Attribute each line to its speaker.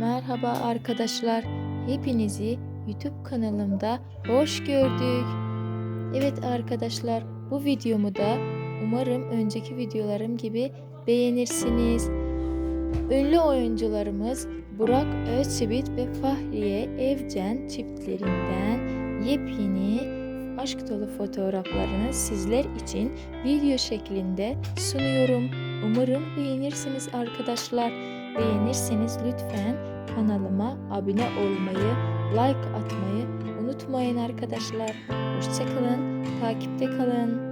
Speaker 1: Merhaba arkadaşlar. Hepinizi YouTube kanalımda hoş gördük. Evet arkadaşlar, bu videomu da umarım önceki videolarım gibi beğenirsiniz. Ünlü oyuncularımız Burak Özçivit ve Fahriye Evcen çiftlerinden yepyeni aşk dolu fotoğraflarını sizler için video şeklinde sunuyorum. Umarım beğenirsiniz arkadaşlar. Beğenirseniz lütfen kanalıma abone olmayı, like atmayı unutmayın arkadaşlar. Hoşçakalın, takipte kalın.